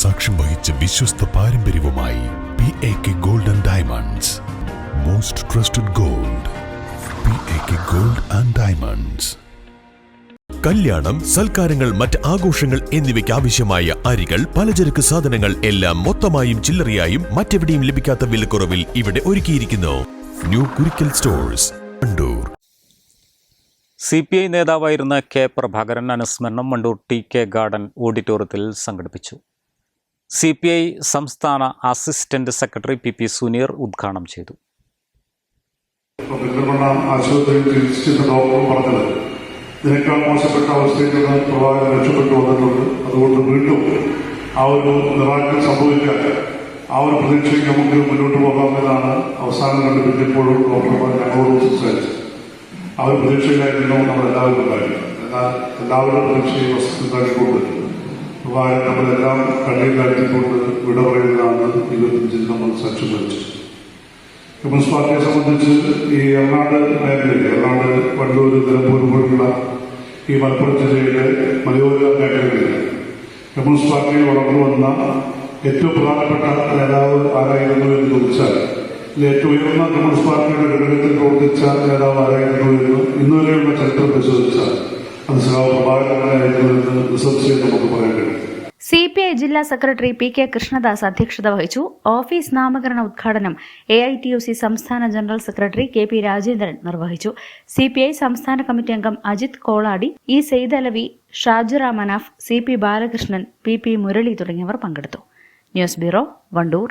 സാക്ഷ്യം വഹിച്ച വിശ്വസ്ത പാരമ്പര്യവുമായി P A K gold and diamonds most trusted gold P A K gold and diamonds കല്യാണം സൽക്കാരങ്ങൾ മറ്റ് ആഘോഷങ്ങൾ എന്നിവയ്ക്ക് ആവശ്യമായ അരികൾ പലചരക്ക് സാധനങ്ങൾ എല്ലാം മൊത്തമായും ചില്ലറയായും മറ്റെവിടെയും ലഭിക്കാത്ത വിലക്കുറവിൽ ഇവിടെ ഒരുക്കിയിരിക്കുന്നു. New Kurikkal stores Kandoor C P I നേതാവായിരുന്ന കെ പ്രഭാകരൻ അനുസ്മരണം മണ്ടൂർ ടി കെ ഗാർഡൻ ഓഡിറ്റോറിയത്തിൽ സംഘടിപ്പിച്ചു. സി പി ഐ സംസ്ഥാന assistant secretary P P Suneer ഉദ്ഘാടനം ചെയ്തു. ആശുപത്രിയിൽ ചികിത്സിച്ച ഡോക്ടർ പറഞ്ഞത് ഇതിനേക്കാൾ മോശപ്പെട്ട അവസ്ഥയിൽ നിന്ന് പ്രഭാകരൻ രക്ഷപ്പെട്ടു വന്നിട്ടുണ്ട്. അതുകൊണ്ട് വീണ്ടും ആ ഒരു നിറാക്കൾ സംഭവിക്കാൻ ആ ഒരു പ്രതീക്ഷയ്ക്ക് നമുക്ക് മുന്നോട്ട് പോകാമെന്നാണ് അവസാനം കണ്ടുപിടിച്ചപ്പോഴും ഡോക്ടർമാർ ഞങ്ങളോട് സംസാരിച്ചത്. ആ ഒരു പ്രതീക്ഷയിലായിരുന്നു നമ്മൾ എല്ലാവരും ഉണ്ടായിരുന്നത്. എന്നാൽ എല്ലാവരുടെ പ്രതീക്ഷയും വസ്തുതാക്കിക്കൊണ്ട് പ്രഭാകരൻ നമ്മളെല്ലാം കണ്ണീർ കാഴ്ചക്കൊണ്ട് വിട പറയുന്നതാണ് ഇരുപത്തിയഞ്ചിൽ നമ്മൾ സാക്ഷ്യം വഹിച്ചത് കമ്മ്യൂണിസ്റ്റ് പാർട്ടിയെ സംബന്ധിച്ച് ഈ എറണാട് മേഖലയിൽ എറണാട് വണ്ടൂർ നിലമ്പൂർ പോലുള്ള ഈ മലപ്പുറം ജില്ലയിലെ മലയോര മേഖലകളിൽ കമ്മ്യൂണിസ്റ്റ് പാർട്ടിയിൽ വളർന്നു വന്ന ഏറ്റവും പ്രധാനപ്പെട്ട നേതാവ് ആരായിരുന്നു എന്ന് ചോദിച്ചാൽ ഏറ്റവും ഉയർന്ന കമ്മ്യൂണിസ്റ്റ് പാർട്ടിയുടെ ഘടകത്തിൽ പ്രവർത്തിച്ച നേതാവ് ആരായിരുന്നു എന്ന് ഇന്നുവരെയുള്ള ചരിത്രം പരിശോധിച്ചാൽ അത് സഖാവ് പ്രഭാകരനായിരുന്നു എന്ന് നിസ്സംശയം നമുക്ക് പറയാൻ കഴിയും. സി പി ഐ ജില്ലാ സെക്രട്ടറി പി കെ കൃഷ്ണദാസ് അധ്യക്ഷത വഹിച്ചു. ഓഫീസ് നാമകരണ ഉദ്ഘാടനം A I T U C സംസ്ഥാന general secretary K P Rajendran നിർവഹിച്ചു. സി പി ഐ സംസ്ഥാന കമ്മിറ്റി അംഗം Ajith Koladi E Saidalavi Shajura Manaf C P Balakrishnan P P Murali തുടങ്ങിയവർ പങ്കെടുത്തു. News bureau Wandoor.